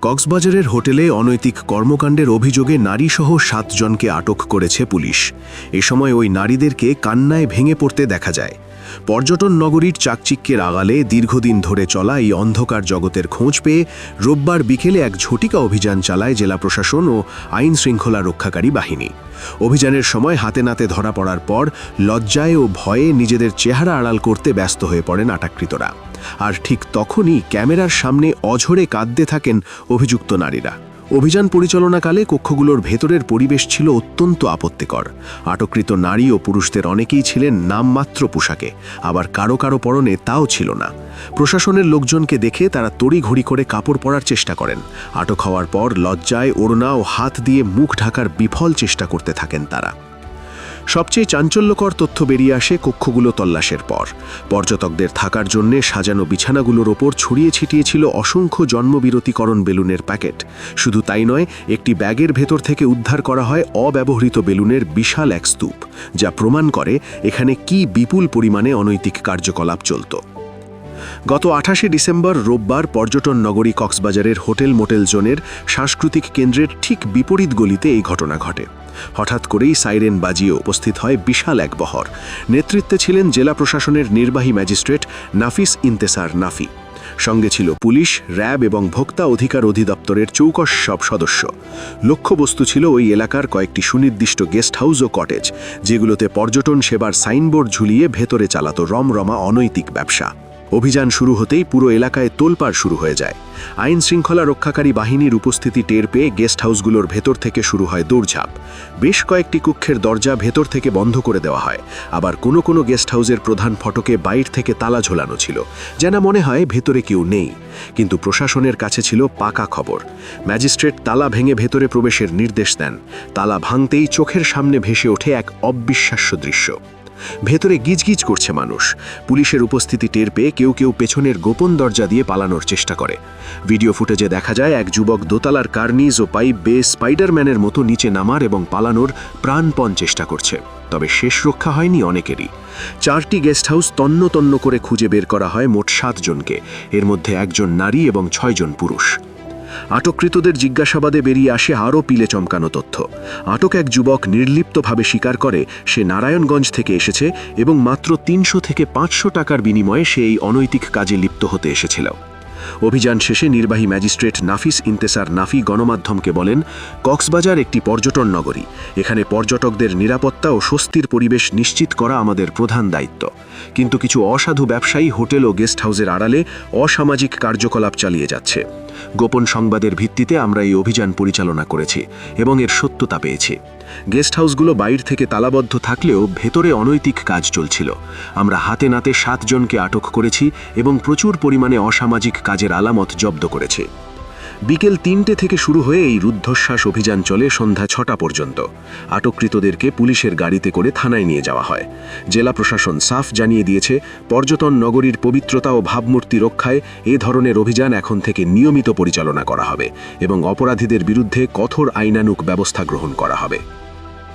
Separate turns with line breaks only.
কক্সবাজারের হোটেলে অনৈতিক কর্মকাণ্ডের অভিযোগে নারীসহ সাতজনকে আটক করেছে পুলিশ। এ সময় ওই নারীদেরকে কান্নায় ভেঙে পড়তে দেখা যায়। পর্যটন নগরীর চাকচিক্যের আগালে দীর্ঘদিন ধরে চলা এই অন্ধকার জগতের খোঁজ পেয়ে রোববার বিকেলে এক ঝটিকা অভিযান চালায় জেলা প্রশাসন ও আইন শৃঙ্খলা রক্ষাকারী বাহিনী। অভিযানের সময় হাতে নাতে ধরা পড়ার পর লজ্জায় ও ভয়ে নিজেদের চেহারা আড়াল করতে ব্যস্ত হয়ে পড়েন আটাকৃতরা আর ঠিক তখনই ক্যামেরার সামনে অঝরে কাঁদতে থাকেন অভিযুক্ত নারীরা। অভিযান পরিচালনাকালে কক্ষগুলোর ভেতরের পরিবেশ ছিল অত্যন্ত আপত্তিকর। আটককৃত নারী ও পুরুষদের অনেকেই ছিলেন নামমাত্র পোশাকে, আবার কারও কারও পরনে তাও ছিল না। প্রশাসনের লোকজনকে দেখে তারা তড়িঘড়ি করে কাপড় পরার চেষ্টা করেন। আটক হওয়ার পর লজ্জায় ওড়না ও হাত দিয়ে মুখ ঢাকার বিফল চেষ্টা করতে থাকেন তারা। সবচেয়ে চাঞ্চল্যকর তথ্য বেরিয়ে আসে কক্ষগুলো তল্লাশের পর। পর্যটকদের থাকার জন্যে সাজানো বিছানাগুলোর ওপর ছড়িয়ে ছিটিয়েছিল অসংখ্য জন্মবিরতিকরণ বেলুনের প্যাকেট। শুধু তাই নয়, একটি ব্যাগের ভেতর থেকে উদ্ধার করা হয় অব্যবহৃত বেলুনের বিশাল এক স্তূপ, যা প্রমাণ করে এখানে কি বিপুল পরিমাণে অনৈতিক কার্যকলাপ চলত। গত আঠাশে ডিসেম্বর রোববার পর্যটন নগরী কক্সবাজারের হোটেল মোটেল জোনের সাংস্কৃতিক কেন্দ্রের ঠিক বিপরীত গলিতে এই ঘটনা ঘটে। হঠাৎ করেই সাইরেন বাজিয়ে উপস্থিত হয় বিশাল এক বহর। নেতৃত্বে ছিলেন জেলা প্রশাসনের নির্বাহী ম্যাজিস্ট্রেট নাফিস ইন্তেসার নাফি। সঙ্গে ছিল পুলিশ, র্যাব এবং ভোক্তা অধিকার অধিদপ্তরের চৌকস সব সদস্য। লক্ষ্যবস্তু ছিল ওই এলাকার কয়েকটি সুনির্দিষ্ট গেস্ট হাউস ও কটেজ, যেগুলোতে পর্যটন সেবার সাইনবোর্ড ঝুলিয়ে ভেতরে চালাত রমরমা অনৈতিক ব্যবসা। অভিযান শুরু হতেই পুরো এলাকায় তোলপাড় শুরু হয়ে যায়। আইন শৃঙ্খলা রক্ষাকারী বাহিনীর উপস্থিতি টের পেয়ে গেস্ট হাউসগুলোর ভেতর থেকে শুরু হয় দৌড়ঝাঁপ। বেশ কয়েকটি কক্ষের দরজা ভেতর থেকে বন্ধ করে দেওয়া হয়। আবার কোনো কোনো গেস্ট হাউসের প্রধান ফটকে বাইর থেকে তালা ঝোলানো ছিল, যেন মনে হয় ভেতরে কেউ নেই। কিন্তু প্রশাসনের কাছে ছিল পাকা খবর। ম্যাজিস্ট্রেট তালা ভেঙে ভেতরে প্রবেশের নির্দেশ দেন। তালা ভাঙতেই চোখের সামনে ভেসে ওঠে এক অবিশ্বাস্য দৃশ্য। ভেতরে গিজগিজ করছে মানুষ। পুলিশের উপস্থিতি টের পেয়ে কেউ কেউ পেছনের গোপন দরজা দিয়ে পালানোর চেষ্টা করে। ভিডিও ফুটেজে দেখা যায়, এক যুবক দোতলার কার্নিজ ও পাইপ বে স্পাইডারম্যানের মতো নিচে নামার এবং পালানোর প্রাণপণ চেষ্টা করছে। তবে শেষ রক্ষা হয়নি অনেকেরই। চারটি গেস্ট হাউস তন্ন তন্ন করে খুঁজে বের করা হয় মোট সাতজনকে। এর মধ্যে একজন নারী এবং ছয়জন পুরুষ। আটককৃতদের জিজ্ঞাসাবাদে বেরিয়ে আসে আরও পিলে চমকানো তথ্য। আটক এক যুবক নির্লিপ্তভাবে স্বীকার করে, সে নারায়ণগঞ্জ থেকে এসেছে এবং মাত্র তিনশো থেকে পাঁচশো টাকার বিনিময়ে সে এই অনৈতিক কাজে লিপ্ত হতে এসেছিল। অভিযান শেষে নির্বাহী ম্যাজিস্ট্রেট নাফিস ইন্তেসার নাফি গণমাধ্যমকে বলেন, কক্সবাজার একটি পর্যটন নগরী। এখানে পর্যটকদের নিরাপত্তা ও স্বস্তির পরিবেশ নিশ্চিত করা আমাদের প্রধান দায়িত্ব। কিন্তু কিছু অসাধু ব্যবসায়ী হোটেল ও গেস্ট হাউসের আড়ালে অসামাজিক কার্যকলাপ চালিয়ে যাচ্ছে। গোপন সংবাদের ভিত্তিতে আমরা এই অভিযান পরিচালনা করেছি এবং এর সত্যতা পেয়েছি। গেস্ট হাউসগুলো বাইর থেকে তালাবদ্ধ থাকলেও ভেতরে অনৈতিক কাজ চলছিল। আমরা হাতে নাতে সাতজনকে আটক করেছি এবং প্রচুর পরিমাণে অসামাজিক কাজের আলামত জব্দ করেছি। বিকেল তিনটে থেকে শুরু হয়ে এই রুদ্ধশ্বাস অভিযান চলে সন্ধ্যা ছটা পর্যন্ত। আটককৃতদেরকে পুলিশের গাড়িতে করে থানায় নিয়ে যাওয়া হয়। জেলা প্রশাসন সাফ জানিয়ে দিয়েছে, পর্যটন নগরীর পবিত্রতা ও ভাবমূর্তি রক্ষায় এ ধরনের অভিযান এখন থেকে নিয়মিত পরিচালনা করা হবে এবং অপরাধীদের বিরুদ্ধে কঠোর আইনানুক ব্যবস্থা গ্রহণ করা হবে।